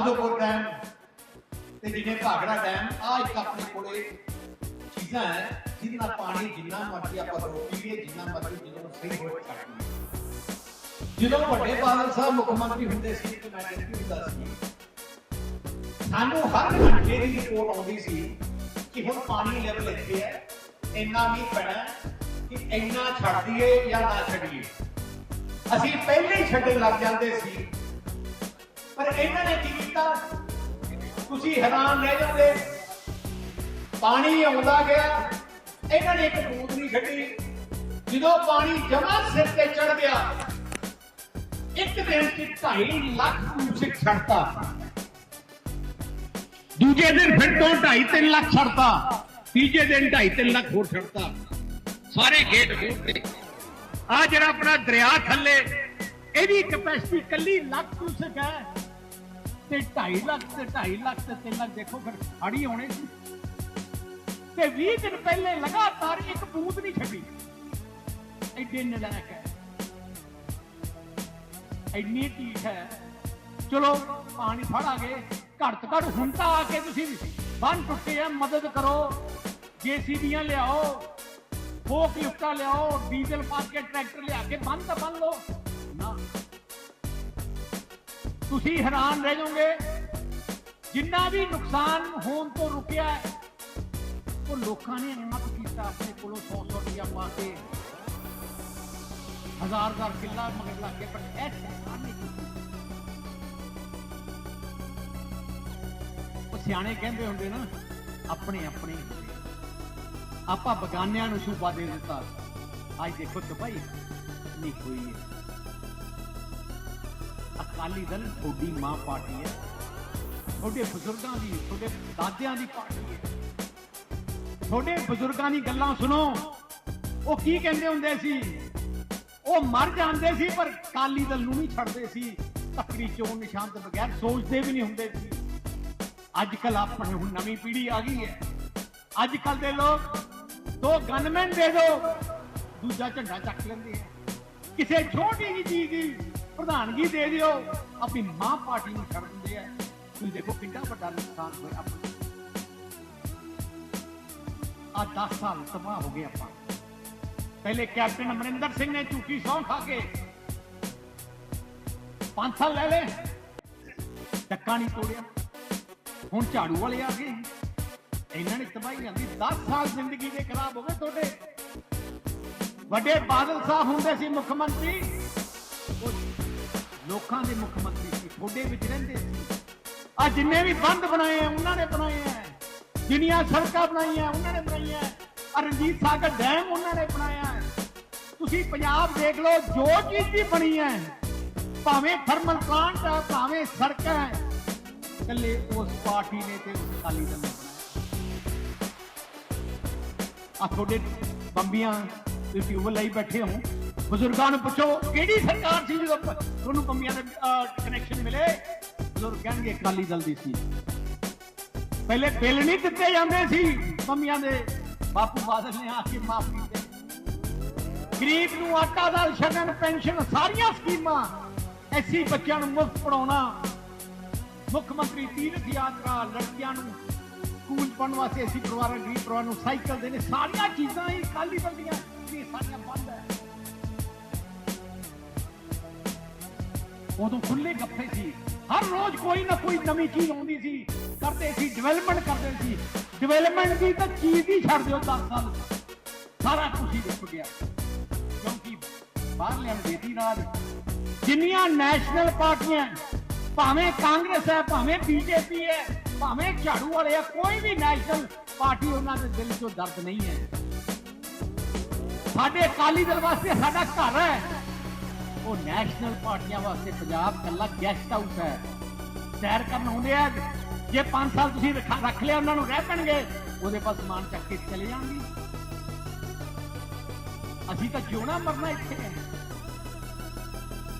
Madhopur dam ਤੇ ਜਿਵੇਂ ਭਾਗੜਾ dam ਆ ਇੱਕ ਆਪਣੇ ਕੋਲੇ ਚੀਜ਼ਾਂ ਹੈ, ਜਿਹਦੇ ਪਾਣੀ ਜਿੰਨਾ ਮਰਜ਼ੀ ਆਪਾਂ ਰੋਕ ਜਿੰਨਾ ਮਰਜ਼ੀ ਜਦੋਂ ਸਹੀ ਹੋ ਸਕਦੀ ਜਦੋਂ ਵੱਡੇ ਬਾਦਲ ਸਾਹਿਬ ਮੁੱਖ ਮੰਤਰੀ ਹੁੰਦੇ ਸੀ, ਤੇ ਮੈਂ ਇੰਟਰਵਿਊ ਹੁੰਦਾ ਸੀ, ਸਾਨੂੰ ਹਰ ਘੰਟੇ ਦੀ ਰਿਪੋਰਟ ਆਉਂਦੀ ਸੀ ਕਿ ਹੁਣ ਪਾਣੀ ਲੈਵਲ ਇੱਥੇ ਹੈ, ਇੰਨਾ ਨਹੀਂ ਪੈਣਾ ਕਿ ਇੰਨਾ ਛੱਡ ਦਈਏ ਜਾਂ ਨਾ ਛੱਡੀਏ। ਅਸੀਂ ਪਹਿਲੇ ਹੀ ਛੱਡਣ ਲੱਗ ਜਾਂਦੇ ਸੀ ਪਰ ਇਹਨਾਂ ਨੇ ਕੀ ਕੀਤਾ? ਤੁਸੀਂ ਹੈਰਾਨ ਰਹਿ ਜਾਂਦੇ। ਪਾਣੀ ਆਉਂਦਾ ਗਿਆ। ਇਹਨਾਂ ਨੇ ਇੱਕ ਬੂੰਦ ਨਹੀਂ ਛੱਡੀ। ਜਦੋਂ ਪਾਣੀ ਜਮਾ ਸਿਰ ਤੇ ਚੜ ਗਿਆ, ਇੱਕ ਦਿਨ ਚ 2.5 ਲੱਖ ਕਿਊਸਿਕ ਛੱਡਤਾ। ਦੂਜੇ ਦਿਨ ਫਿਰ ਤੋਂ 2.5 ਲੱਖ ਛੱਡਤਾ। ਤੀਜੇ ਦਿਨ 2.5 ਲੱਖ ਹੋਰ ਛੱਡਤਾ। ਸਾਰੇ ਗੇਟ ਖੋਲ੍ਹਤੇ ਆ ਜਿਹੜਾ ਆਪਣਾ ਦਰਿਆ ਥੱਲੇ, ਇਹਦੀ ਕੈਪੈਸਿਟੀ ਕੱਲੀ ਲੱਖ ਕਿਊਸਿਕ ਹੈ। ਤੇ 2.5 ਲੱਖ ਤੇ 2.5 ਲੱਖ ਤੇ 3 ਲੱਖ, ਦੇਖੋ ਫਿਰ ਹਾੜੀ ਆਉਣੇ ਸੀ। ਤੇ 20 ਦਿਨ ਪਹਿਲੇ ਲਗਾਤਾਰ ਇੱਕ ਬੂਤ ਨਹੀਂ ਛੱਡੀ। ਐਡੇ ਨਲਾਇਕ ਹੈ। ਇੰਨੀ ਢੀਠ ਹੈ। ਚਲੋ, ਪਾਣੀ ਫੜ ਆ ਗਏ ਘੱਟ ਤੋਂ ਘੱਟ ਹੁਣ ਤਾਂ ਆ ਕੇ ਤੁਸੀਂ ਬੰਨ ਟੁੱਟੇ ਆ, ਮਦਦ ਕਰੋ। ਜੀਸੀਬੀਆਂ ਲਿਆਓ। ਫੋਕ ਲਿਫਟਾਂ ਲਿਆਓ। ਡੀਜ਼ਲ ਪਾ ਕੇ ਟਰੈਕਟਰ ਲਿਆ ਕੇ ਬੰਨ ਤਾਂ ਬੰਨ ਲਓ। ਤੁਸੀਂ ਹੈਰਾਨ ਰਹਿ ਜਾਓਗੇ। ਜਿੰਨਾ ਵੀ ਨੁਕਸਾਨ ਹੋਣ ਤੋਂ ਰੁਕਿਆ ਉਹ ਲੋਕਾਂ ਨੇ ਹਿੰਮਤ ਕੀਤਾ ਆਪਣੇ ਕੋਲੋਂ 100 100 ਰੁਪਇਆ ਪਾ ਕੇ। ਹਜ਼ਾਰ ਹਜ਼ਾਰ ਕਿੱਲਾ ਮੰਗਣ ਲੱਗ ਕੇ ਪਰ ਇਹ ਸਰਕਾਰ ਨੇ ਉਹ ਸਿਆਣੇ ਕਹਿੰਦੇ ਹੁੰਦੇ ਨਾ, ਆਪਣੇ ਆਪਣੇ ਆਪਾਂ ਬਗਾਨਿਆਂ ਨੂੰ ਸੂਬਾ ਦੇ ਦਿੱਤਾ। ਅੱਜ ਦੇਖੋ ਤਬਾਈ ਨਹੀਂ ਹੋਈ ਹੈ ਅਕਾਲੀ ਦਲ ਤੁਹਾਡੀ ਮਾਂ ਪਾਰਟੀ ਹੈ। ਤੁਹਾਡੇ ਬਜ਼ੁਰਗਾਂ ਦੀ, ਤੁਹਾਡੇ ਦਾਦਿਆਂ ਦੀ ਪਾਰਟੀ ਹੈ। ਤੁਹਾਡੇ ਬਜ਼ੁਰਗਾਂ ਦੀ ਗੱਲਾਂ ਸੁਣੋ। ਉਹ ਕੀ ਕਹਿੰਦੇ ਹੁੰਦੇ ਸੀ? ਉਹ ਮਰ ਜਾਂਦੇ ਸੀ, ਪਰ ਅਕਾਲੀ ਦਲ ਨੂੰ ਨਹੀਂ ਛੱਡਦੇ ਸੀ। ਤਕੜੀ ਚੋਣ ਨਿਸ਼ਾਨ ਤੋਂ ਬਗੈਰ ਸੋਚਦੇ ਵੀ ਨਹੀਂ ਹੁੰਦੇ ਸੀ। ਅੱਜ ਕੱਲ ਆਪਣੇ ਹੁਣ ਨਵੀਂ ਪੀੜ੍ਹੀ ਆ ਗਈ ਹੈ। ਅੱਜ ਕੱਲ ਦੇ ਲੋਕ ਦੋ ਗਨਮੈਨ ਦੇ ਦੋ, ਦੂਜਾ ਝੰਡਾ ਚੱਕ ਲੈਂਦੇ ਆ ਕਿਸੇ ਛੋਟੀ ਜਿਹੀ ਚੀਜ਼ ਦੀ ਪ੍ਰਧਾਨਗੀ ਦੇ ਦਿਓ। ਆਪਣੀ ਮਾਂ ਪਾਰਟੀ ਨੂੰ ਛੱਡ ਦਿੰਦੇ ਆ ਤੁਸੀਂ ਦੇਖੋ ਕਿੰਨਾ ਵੱਡਾ ਨੁਕਸਾਨ ਹੋਇਆ ਆਪਣਾ ਆ 10 ਸਾਲ ਤਬਾਹ ਹੋ ਗਏ ਆਪਾਂ। ਪਹਿਲੇ ਕੈਪਟਨ ਅਮਰਿੰਦਰ ਸਿੰਘ ਨੇ ਝੂਠੀ ਸੌਂ ਖਾ ਕੇ 5 ਸਾਲ ਲੈ ਲਏ। ਟੱਕਾ ਨਹੀਂ ਤੋੜਿਆ। ਹੁਣ ਝਾੜੂ ਵਾਲੇ ਆ ਗਏ। ਇਹਨਾਂ ਨੇ ਤਬਾਹੀ ਜਾਂਦੀ 10 ਸਾਲ ਜ਼ਿੰਦਗੀ ਦੇ ਖਰਾਬ ਹੋ ਗਏ ਤੁਹਾਡੇ। ਵੱਡੇ ਬਾਦਲ ਸਾਹਿਬ ਹੁੰਦੇ ਸੀ ਮੁੱਖ ਮੰਤਰੀ। ਉਹ ਲੋਕਾਂ ਦੇ ਮੁੱਖ ਮੰਤਰੀ ਸੀ, ਤੁਹਾਡੇ ਵਿੱਚ ਰਹਿੰਦੇ ਸੀ। ਆ ਜਿੰਨੇ ਵੀ ਬੰਦ ਬਣਾਏ ਆ, ਉਹਨਾਂ ਨੇ ਬਣਾਏ ਆ। ਜਿੰਨੀਆਂ ਸੜਕਾਂ ਬਣਾਈਆਂ, ਉਹਨਾਂ ਨੇ ਬਣਾਈਆਂ। ਆ ਰਣਜੀਤ ਸਾਗਰ ਡੈਮ ਉਹਨਾਂ ਨੇ ਬਣਾਇਆ ਤੁਸੀਂ ਪੰਜਾਬ ਦੇਖ ਲਓ, ਜੋ ਚੀਜ਼ ਵੀ ਬਣੀ ਹੈ, ਭਾਵੇਂ ਥਰਮਲ ਪਲਾਂਟ ਹੈ ਭਾਵੇਂ ਸੜਕਾਂ ਹੈ, ਇਕੱਲੇ ਉਸ ਪਾਰਟੀ ਨੇ ਤੇ ਉਸ ਅਕਾਲੀ ਦਲ ਨੇ ਆ ਤੁਹਾਡੇ ਬੰਬੀਆਂ, ਤੁਸੀਂ ਟਿਊਬਲ ਲਈ ਬੈਠੇ ਹੋ। ਬਜ਼ੁਰਗਾਂ ਨੂੰ ਪੁੱਛੋ, ਕਿਹੜੀ ਸਰਕਾਰ ਸੀ ਜਦੋਂ ਤੁਹਾਨੂੰ ਪੰਮੀਆਂ ਦੇ ਕਨੈਕਸ਼ਨ ਮਿਲੇ? ਬਜ਼ੁਰਗ ਕਹਿਣਗੇ ਅਕਾਲੀ ਦਲ ਦੀ ਸੀ। ਪਹਿਲੇ ਬਿੱਲ ਨਹੀਂ ਦਿੱਤੇ ਜਾਂਦੇ ਸੀ ਪੰਮੀਆਂ ਦੇ। ਬਾਪੂ ਬਾਦਲ ਨੇ ਆ ਕੇ ਮਾਫ ਕੀਤੇ ਗਰੀਬ ਨੂੰ ਆਟਾ ਦਾਲ, ਸ਼ਗਨ, ਪੈਨਸ਼ਨ, ਸਾਰੀਆਂ ਸਕੀਮਾਂ ਐਸੀ ਬੱਚਿਆਂ ਨੂੰ ਮੁਫਤ ਪੜਾਉਣਾ ਮੁੱਖ ਮੰਤਰੀ ਤੀਰਥ ਯਾਤਰਾ, ਲੜਕੀਆਂ ਨੂੰ ਸਕੂਲ ਪੜਨ ਵਾਸਤੇ ਐਸੀ ਪਰਿਵਾਰਾਂ, ਗਰੀਬ ਪਰਿਵਾਰ ਨੂੰ ਸਾਈਕਲ ਦੇਣੇ। ਸਾਰੀਆਂ ਚੀਜ਼ਾਂ ਹੀ ਕਾਲੀ ਬੰਦੀਆਂ ਇਹ ਸਾਰੀਆਂ ਬੰਦ ਹੈ। ਉਦੋਂ ਖੁੱਲੇ ਗੱਫੇ ਸੀ। ਹਰ ਰੋਜ਼ ਕੋਈ ਨਾ ਕੋਈ ਨਵੀਂ ਚੀਜ਼ ਆਉਂਦੀ ਸੀ। ਕਰਦੇ ਸੀ ਡਿਵੈਲਪਮੈਂਟ ਕਰਦੇ ਸੀ। ਡਿਵੈਲਪਮੈਂਟ ਦੀ ਤਾਂ ਚੀਜ਼ ਹੀ ਛੱਡ ਦਿਓ 10 ਸਾਲ। ਸਾਰਾ ਕੁਝ ਹੀ ਵਿਕ ਗਿਆ। ਕਿਉਂਕਿ ਬਾਹਰਲਿਆਂ ਨੂੰ ਰਾਜ। ਜਿੰਨੀਆਂ ਨੈਸ਼ਨਲ ਪਾਰਟੀਆਂ ਭਾਵੇਂ ਕਾਂਗਰਸ ਹੈ ਭਾਵੇਂ ਬੀਜੇਪੀ ਹੈ ਭਾਵੇਂ ਝਾੜੂ ਵਾਲੇ ਆ, ਕੋਈ ਵੀ ਨੈਸ਼ਨਲ ਪਾਰਟੀ ਉਹਨਾਂ ਦੇ ਦਿਲ 'ਚੋਂ ਦਰਦ ਨਹੀਂ ਹੈ। ਸਾਡੇ ਅਕਾਲੀ ਦਲ ਵਾਸਤੇ ਸਾਡਾ ਘਰ ਹੈ ਉਹ ਨੈਸ਼ਨਲ ਪਾਰਟੀਆਂ ਵਾਸਤੇ ਪੰਜਾਬ ਕੱਲਾ ਗੈਸਟ ਹਾਊਸ ਹੈ। ਸੈਰ ਕਰਨ ਆਉਂਦੇ ਆ। ਜੇ 5 ਸਾਲ ਤੁਸੀਂ ਰੱਖ ਲਿਆ, ਉਹਨਾਂ ਨੂੰ ਰਹਿ ਪੈਣਗੇ। ਉਹਦੇ ਪਾਸ ਸਮਾਨ ਚੱਕ ਕੇ ਚਲੇ ਜਾਣਗੇ। ਅਸੀਂ ਤਾਂ ਜਿਉਣਾ ਮਰਨਾ ਇੱਥੇ। ਹੈ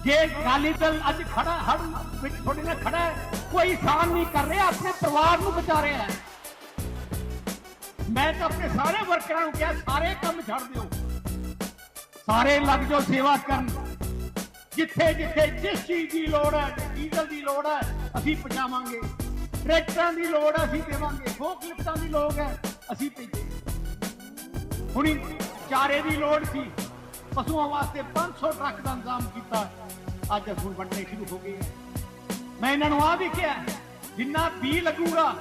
ਜੇ ਅਕਾਲੀ ਦਲ ਅੱਜ ਖੜਾ ਹੜ ਵਿੱਚ ਤੁਹਾਡੇ ਨਾਲ ਖੜਾ ਕੋਈ ਸਾਨ ਨਹੀਂ ਕਰ ਰਿਹਾ, ਆਪਣੇ ਪਰਿਵਾਰ ਨੂੰ ਬਚਾ ਰਿਹਾ ਹੈ। ਮੈਂ ਤਾਂ ਆਪਣੇ ਸਾਰੇ ਵਰਕਰਾਂ ਨੂੰ ਕਿਹਾ, ਸਾਰੇ ਕੰਮ ਛੱਡ ਦਿਓ। ਸਾਰੇ ਲੱਗ ਜਾਓ ਸੇਵਾ ਕਰਨ। ਜਿੱਥੇ ਜਿੱਥੇ ਜਿਸ ਚੀਜ਼ ਦੀ ਲੋੜ ਹੈ ਡੀਜ਼ਲ ਦੀ ਲੋੜ ਹੈ, ਅਸੀਂ ਪਹੁੰਚਾਵਾਂਗੇ। ਟਰੈਕਟਰਾਂ ਦੀ ਲੋੜ ਹੈ, ਅਸੀਂ ਦੇਵਾਂਗੇ। ਫੋਕ ਲਿਫਟਾਂ ਦੀ ਲੋੜ ਹੈ, ਅਸੀਂ ਭੇਜੇ ਹੁਣੀ ਚਾਰੇ ਦੀ ਲੋੜ ਸੀ। ਪਸ਼ੂਆਂ ਵਾਸਤੇ 500 ਟਰੱਕ ਦਾ ਇੰਤਜ਼ਾਮ ਕੀਤਾ। ਅੱਜ ਅਸੀਂ ਵੰਡਣੇ ਸ਼ੁਰੂ ਹੋ ਗਏ ਹੈ। ਮੈਂ ਇਹਨਾਂ ਨੂੰ ਆ ਵੀ ਕਿਹਾ, ਜਿੰਨਾ ਬੀ ਲੱਗੂਗਾ,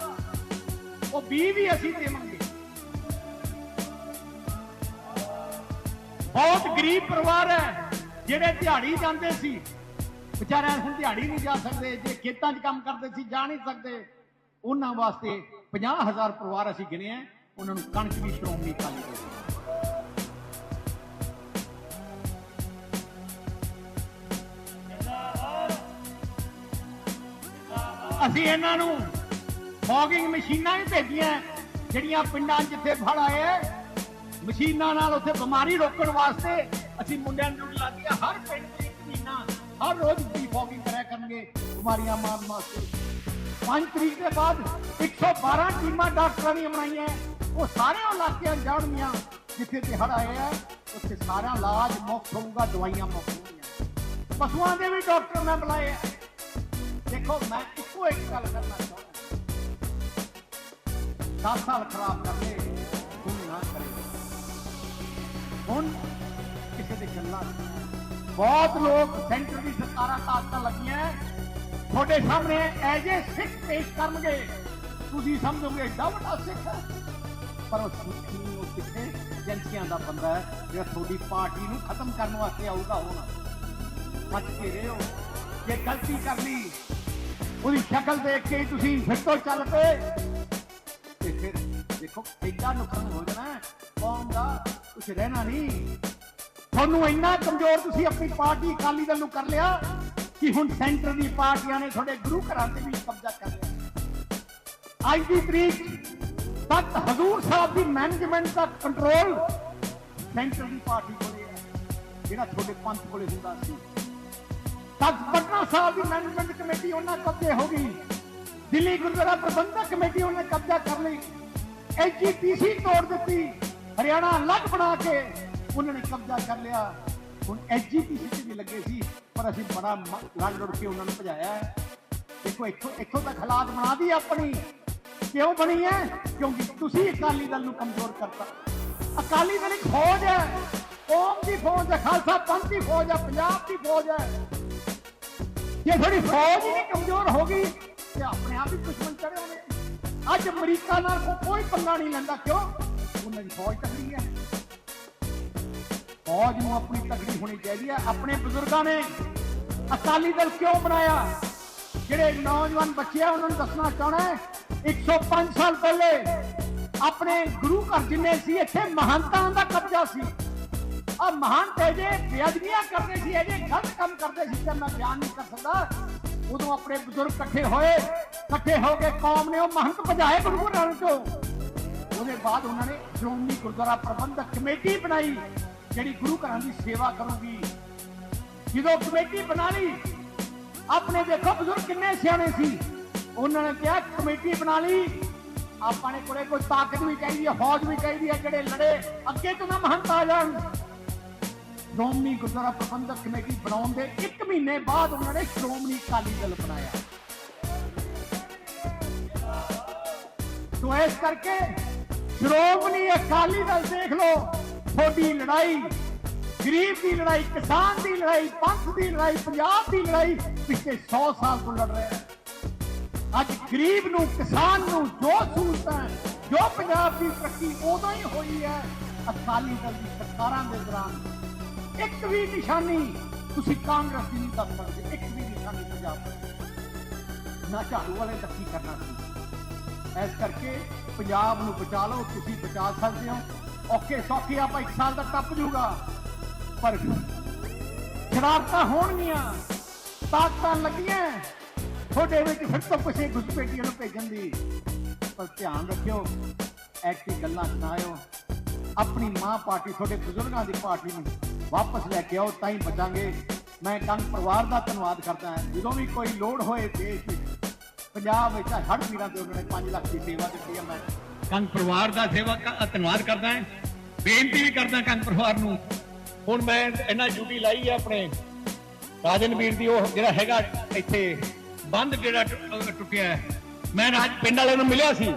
ਉਹ ਬੀ ਵੀ ਅਸੀਂ ਦੇਵਾਂਗੇ। ਬਹੁਤ ਗਰੀਬ ਪਰਿਵਾਰ ਹੈ। ਜਿਹੜੇ ਦਿਹਾੜੀ ਜਾਂਦੇ ਸੀ ਵਿਚਾਰਿਆਂ ਹੁਣ ਦਿਹਾੜੀ ਨਹੀਂ ਜਾ ਸਕਦੇ ਜੇ ਖੇਤਾਂ 'ਚ ਕੰਮ ਕਰਦੇ ਸੀ ਜਾ ਨਹੀਂ ਸਕਦੇ। ਉਹਨਾਂ ਵਾਸਤੇ 50000 ਪਰਿਵਾਰ ਅਸੀਂ ਗਿਣੇ ਆ ਉਹਨਾਂ ਨੂੰ ਕਣਕ ਵੀ ਸ਼੍ਰੋਮਣੀ ਅਕਾਲੀ ਦਲ ਅਸੀਂ ਇਹਨਾਂ ਨੂੰ ਫੌਗਿੰਗ ਮਸ਼ੀਨਾਂ ਵੀ ਭੇਜੀਆਂ ਜਿਹੜੀਆਂ ਪਿੰਡਾਂ 'ਚ ਜਿੱਥੇ ਫੜ ਆਏ ਆ, ਮਸ਼ੀਨਾਂ ਨਾਲ ਉੱਥੇ ਬਿਮਾਰੀ ਰੋਕਣ ਵਾਸਤੇ ਅਸੀਂ ਮੁੰਡਿਆਂ ਨੂੰ ਲਾਦੀਆਂ ਹਰ ਪਿੰਡ ਦੇ ਇੱਕ ਮਹੀਨਾ, ਹਰ ਰੋਜ਼ ਦੀ ਕਰਿਆ ਕਰਨਗੇ ਬਿਮਾਰੀਆਂ ਮਾਰਨ ਵਾਸਤੇ। 5 ਤਰੀਕ ਦੇ ਬਾਅਦ 112 ਟੀਮਾਂ ਡਾਕਟਰਾਂ ਦੀਆਂ ਬਣਾਈਆਂ ਉਹ ਸਾਰੇ ਇਲਾਕਿਆਂ ਜਾਣਗੀਆਂ, ਜਿੱਥੇ ਤੇ ਹੜ ਆਏ ਉੱਥੇ ਸਾਰਾ ਇਲਾਜ ਮੁਫਤ ਹੋਊਗਾ, ਦਵਾਈਆਂ ਮੁਫਤ ਹੋਣਗੀਆਂ। ਪਸ਼ੂਆਂ ਦੇ ਵੀ ਡਾਕਟਰ ਮੈਂ ਬੁਲਾਏ ਆ ਦੇਖੋ, ਮੈਂ ਇੱਕੋ ਇੱਕ ਗੱਲ ਕਰਨਾ ਚਾਹੁੰਦਾ। 10 ਸਾਲ ਖਰਾਬ ਕਰ ਲਏ ਨਾ ਕਰੇ। ਹੁਣ ਕਿਸੇ ਗੱਲਾਂ। ਬਹੁਤ ਲੋਕ ਸੈਂਟਰ ਦੀ ਸਰਕਾਰਾਂ ਤਾਕਤਾਂ ਲੱਗੀਆਂ ਤੁਹਾਡੇ ਸਾਹਮਣੇ ਐਜ ਏ ਸਿੱਖ ਪੇਸ਼ ਕਰਨਗੇ। ਤੁਸੀਂ ਸਮਝੋਗੇ, ਏਡਾ ਵੱਡਾ ਸਿੱਖ ਪਰ ਉਹ ਸਿੱਖ ਨਹੀਂ ਕਿੱਥੇ ਏਜੰਸੀਆਂ ਦਾ ਬੰਦਾ ਹੈ ਜਿਹੜਾ ਤੁਹਾਡੀ ਪਾਰਟੀ ਨੂੰ ਖਤਮ ਕਰਨ ਵਾਸਤੇ ਆਊਗਾ ਹੋਣਾ ਸੱਚ ਕੇ ਰਹੋ ਜੇ ਗਲਤੀ ਕਰ ਲਈ, ਉਹਦੀ ਸ਼ਕਲ ਦੇਖ ਕੇ ਤੁਸੀਂ ਫਿਰ ਤੋਂ ਚੱਲ ਪਏ। ਤੇ ਫਿਰ ਦੇਖੋ ਐਡਾ ਨੁਕਸਾਨ ਹੋ ਜਾਣਾ ਕੌਮ ਦਾ ਕੁਝ ਰਹਿਣਾ ਨਹੀਂ। ਤੁਹਾਨੂੰ ਇੰਨਾ ਕਮਜ਼ੋਰ ਤੁਸੀਂ ਆਪਣੀ ਪਾਰਟੀ ਅਕਾਲੀ ਦਲ ਨੂੰ ਕਰ ਲਿਆ ਕਿ ਹੁਣ ਸੈਂਟਰ ਦੀ ਪਾਰਟੀਆਂ ਨੇ ਤੁਹਾਡੇ ਗੁਰੂ ਘਰਾਂ ਤੇ ਵੀ ਕਬਜ਼ਾ ਕਰ ਲਿਆ। ਅੱਜ ਦੀ ਤਰੀਕ ਤੱਕ ਹਜ਼ੂਰ ਸਾਹਿਬ ਦੀ ਮੈਨੇਜਮੈਂਟ ਦਾ ਕੰਟਰੋਲ ਸੈਂਟਰ ਦੀ ਪਾਰਟੀ ਕੋਲੇ ਹੈ, ਜਿਹੜਾ ਤੁਹਾਡੇ ਪੰਥ ਕੋਲੇ ਹੁੰਦਾ ਸੀ। ਤਖ਼ਤ ਪਟਨਾ ਸਾਹਿਬ ਦੀ ਮੈਨੇਜਮੈਂਟ ਕਮੇਟੀ ਉਹਨਾਂ ਕਬਜ਼ੇ ਹੋ ਗਈ। ਦਿੱਲੀ ਗੁਰਦੁਆਰਾ ਪ੍ਰਬੰਧਕ ਕਮੇਟੀ ਉਹਨੇ ਕਬਜ਼ਾ ਕਰ ਲਈ। ਐਜੀਪੀਸੀ ਤੋੜ ਦਿੱਤੀ। ਹਰਿਆਣਾ ਅਲੱਗ ਬਣਾ ਕੇ ਉਹਨਾਂ ਨੇ ਕਬਜ਼ਾ ਕਰ ਲਿਆ। ਹੁਣ ਐਜੀਪੀਸੀ ਤੇ ਵੀ ਲੱਗੇ ਸੀ, ਪਰ ਅਸੀਂ ਬੜਾ ਲੜ ਲੜ ਕੇ ਉਹਨਾਂ ਨੂੰ ਭਜਾਇਆ ਹੈ। ਦੇਖੋ, ਇੱਥੋਂ ਇੱਥੋਂ ਤੱਕ ਹਾਲਾਤ ਬਣਾ ਦੀ ਆਪਣੀ। ਕਿਉਂ ਬਣੀ ਹੈ? ਕਿਉਂਕਿ ਤੁਸੀਂ ਅਕਾਲੀ ਦਲ ਨੂੰ ਕਮਜ਼ੋਰ ਕਰਤਾ। ਅਕਾਲੀ ਦਲ ਇੱਕ ਫੌਜ ਹੈ। ਕੌਮ ਦੀ ਫੌਜ ਹੈ, ਖਾਲਸਾ ਪੰਥ ਦੀ ਫੌਜ ਹੈ, ਪੰਜਾਬ ਦੀ ਫੌਜ ਹੈ। ਜੇ ਥੋੜੀ ਫੌਜ ਹੀ ਕਮਜ਼ੋਰ ਹੋ ਗਈ, ਤੇ ਆਪਣੇ ਆਪ ਹੀ ਦੁਸ਼ਮਣ ਚੜੇ ਹੋਣੇ ਅੱਜ ਅਮਰੀਕਾ ਨਾਲ ਕੋਈ ਪੰਗਾ ਨਹੀਂ ਲੈਂਦਾ। ਕਿਉਂ? ਉਹਨਾਂ ਦੀ ਫੌਜ ਤਕੜੀ ਹੈ। ਫੌਜ ਨੂੰ ਆਪਣੀ ਤਕੜੀ ਹੋਣੀ ਚਾਹੀਦੀ ਹੈ। ਆਪਣੇ ਬਜ਼ੁਰਗਾਂ ਨੇ ਅਕਾਲੀ ਦਲ ਕਿਉਂ ਬਣਾਇਆ? ਜਿਹੜੇ ਨੌਜਵਾਨ ਬੱਚੇ ਆ, ਉਹਨਾਂ ਨੂੰ ਦੱਸਣਾ ਚਾਹਣਾ ਹੈ 105 ਸਾਲ ਪਹਿਲੇ ਆਪਣੇ ਗੁਰੂ ਘਰ ਜਿੰਨੇ ਸੀ, ਇੱਥੇ ਮਹੰਤਾਂ ਦਾ ਕਬਜ਼ਾ ਸੀ। ਆ ਮਹਾਨ ਤੇ ਜੇ ਬੇਅਦਬੀਆਂ ਕਰਦੇ ਸੀ, ਇਹ ਜੇ ਗਲਤ ਕੰਮ ਕਰਦੇ ਸੀ, ਤੇ ਮੈਂ ਬਿਆਨ ਨਹੀਂ ਕਰ ਸਕਦਾ। ਉਦੋਂ ਆਪਣੇ ਬਜ਼ੁਰਗ ਇਕੱਠੇ ਹੋਏ, ਇਕੱਠੇ ਹੋ ਕੇ ਕੌਮ ਨੇ ਉਹ ਮਹੰਤ ਭਜਾਏ ਗੁਰੂ ਘਰਾਂ ਚੋਂ ਉਹਦੇ ਬਾਅਦ ਉਹਨਾਂ ਨੇ ਸ਼੍ਰੋਮਣੀ ਗੁਰਦੁਆਰਾ ਪ੍ਰਬੰਧਕ ਕਮੇਟੀ ਬਣਾਈ। ਜਿਹੜੀ ਗੁਰੂ ਘਰਾਂ ਦੀ ਸੇਵਾ ਕਰੂਗੀ। ਜਦੋਂ ਕਮੇਟੀ ਬਣਾ ਲਈ, ਆਪਣੇ ਦੇਖੋ ਬਜ਼ੁਰਗ ਕਿੰਨੇ ਸਿਆਣੇ ਸੀ। ਉਹਨਾਂ ਨੇ ਕਿਹਾ, ਕਮੇਟੀ ਬਣਾ ਲਈ, ਆਪਾਂ ਨੇ ਕੋਲੇ ਕੋਈ ਤਾਕਤ ਵੀ ਚਾਹੀਦੀ ਹੈ ਫੌਜ ਵੀ ਚਾਹੀਦੀ ਹੈ, ਜਿਹੜੇ ਲੜੇ ਅੱਗੇ ਤੋਂ ਨਾ ਮਹੰਤ ਆ ਜਾਣ। ਸ਼੍ਰੋਮਣੀ ਗੁਰਦੁਆਰਾ ਪ੍ਰਬੰਧਕ ਕਮੇਟੀ ਬਣਾਉਣ ਦੇ 1 ਮਹੀਨੇ ਬਾਅਦ ਉਹਨਾਂ ਨੇ ਸ਼੍ਰੋਮਣੀ ਅਕਾਲੀ ਦਲ ਬਣਾਇਆ। ਤੋ ਇਸ ਕਰਕੇ ਸ਼੍ਰੋਮਣੀ ਅਕਾਲੀ ਦਲ ਦੇਖ ਲਓ ਤੁਹਾਡੀ ਲੜਾਈ, ਗਰੀਬ ਦੀ ਲੜਾਈ, ਕਿਸਾਨ ਦੀ ਲੜਾਈ, ਪੰਥ ਦੀ ਲੜਾਈ, ਪੰਜਾਬ ਦੀ ਲੜਾਈ ਪਿਛਲੇ 100 ਸਾਲ ਤੋਂ ਲੜ ਰਹੇ ਹੈ ਅੱਜ ਗਰੀਬ ਨੂੰ, ਕਿਸਾਨ ਨੂੰ ਜੋ ਸਹੂਲਤਾਂ ਜੋ ਪੰਜਾਬ ਦੀ ਤਰੱਕੀ ਉਦੋਂ ਹੀ ਹੋਈ ਹੈ, ਅਕਾਲੀ ਦਲ ਦੀ ਸਰਕਾਰਾਂ ਦੇ ਦੌਰਾਨ। ਇੱਕ ਵੀ ਨਿਸ਼ਾਨੀ ਤੁਸੀਂ ਕਾਂਗਰਸ ਦੀ ਨਹੀਂ ਦੱਸ ਸਕਦੇ, ਇੱਕ ਵੀ ਨਿਸ਼ਾਨੀ ਪੰਜਾਬ ਦੀ। ਨਾ ਝਾੜੂ ਵਾਲੇ ਤਰੱਕੀ ਕਰਨਾ ਸੀ? ਇਸ ਕਰਕੇ ਪੰਜਾਬ ਨੂੰ ਬਚਾ ਲਓ, ਤੁਸੀਂ ਬਚਾ ਸਕਦੇ ਹੋ। ਔਖੇ ਸੌਖੇ ਆਪਾਂ ਇੱਕ ਸਾਲ ਦਾ ਟੱਪ ਜੂਗਾ। ਪਰ ਸ਼ਰਾਰਤਾਂ ਹੋਣਗੀਆਂ, ਤਾਕਤਾਂ ਲੱਗੀਆਂ। ਤੁਹਾਡੇ ਵਿੱਚ ਫਿਰ ਤੋਂ ਕਿਸੇ ਘੁਸਪੈਠੀਆਂ ਨੂੰ ਭੇਜਣ ਦੀ। ਪਰ ਧਿਆਨ ਰੱਖਿਓ ਐਕਟੀ ਗੱਲਾਂ ਸੁਣਾਇਓ। ਆਪਣੀ ਮਾਂ ਪਾਰਟੀ ਤੁਹਾਡੇ ਬਜ਼ੁਰਗਾਂ ਦੀ ਪਾਰਟੀ ਨੂੰ ਵਾਪਸ ਲੈ ਕੇ ਆਓ, ਤਾਂ ਹੀ ਬਚਾਂਗੇ। ਮੈਂ ਕੰਗ ਪਰਿਵਾਰ ਦਾ ਧੰਨਵਾਦ ਕਰਦਾ ਹਾਂ। ਜਦੋਂ ਵੀ ਕੋਈ ਲੋੜ ਹੋਏ ਦੇਸ਼ ਵਿੱਚ, ਪੰਜਾਬ ਵਿੱਚ ਹੜ ਪੀੜਾਂ ਤੇ ਉਹਨਾਂ ਨੇ 5 ਲੱਖ ਦੀ ਸੇਵਾ ਦਿੱਤੀ ਹੈ ਮੈਂ। ਕੰਗ ਪਰਿਵਾਰ ਦਾ ਸੇਵਾ ਧੰਨਵਾਦ ਕਰਦਾ ਹਾਂ। ਬੇਨਤੀ ਵੀ ਕਰਦਾ ਕੰਗ ਪਰਿਵਾਰ ਨੂੰ। ਹੁਣ ਮੈਂ ਇਹਨਾਂ ਡਿਊਟੀ ਲਾਈ ਹੈ ਆਪਣੇ ਰਾਜਨਵੀਰ ਦੀ, ਉਹ ਜਿਹੜਾ ਹੈਗਾ ਇੱਥੇ ਬੰਦ ਜਿਹੜਾ ਟੁੱਟਿਆ ਮੈਂ ਰਾਜ ਪਿੰਡ ਵਾਲਿਆਂ ਨੂੰ ਮਿਲਿਆ ਸੀ।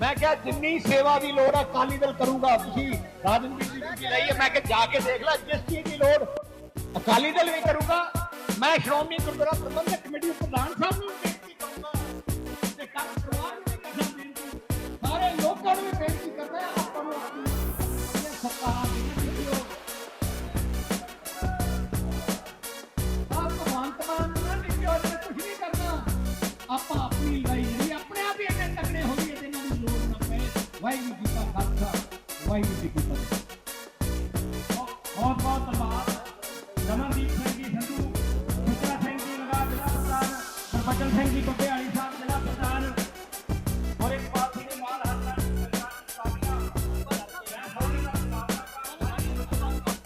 ਮੈਂ ਕਿਹਾ ਜਿੰਨੀ ਸੇਵਾ ਦੀ ਲੋੜ ਹੈ ਅਕਾਲੀ ਦਲ ਕਰੂਗਾ। ਤੁਸੀਂ ਰਾਜਨਵੀਰ ਦੀ ਡਿਊਟੀ ਲਈ ਹੈ ਮੈਂ ਕਿਹਾ ਜਾ ਕੇ ਦੇਖ ਲੈ, ਜਿਸ ਚੀਜ਼ ਦੀ ਲੋੜ, ਅਕਾਲੀ ਦਲ ਵੀ ਕਰੂਗਾ। ਮੈਂ ਸ਼੍ਰੋਮਣੀ ਗੁਰਦੁਆਰਾ ਪ੍ਰਬੰਧਕ ਕਮੇਟੀ ਪ੍ਰਧਾਨ ਸਾਹਿਬ ਨੂੰ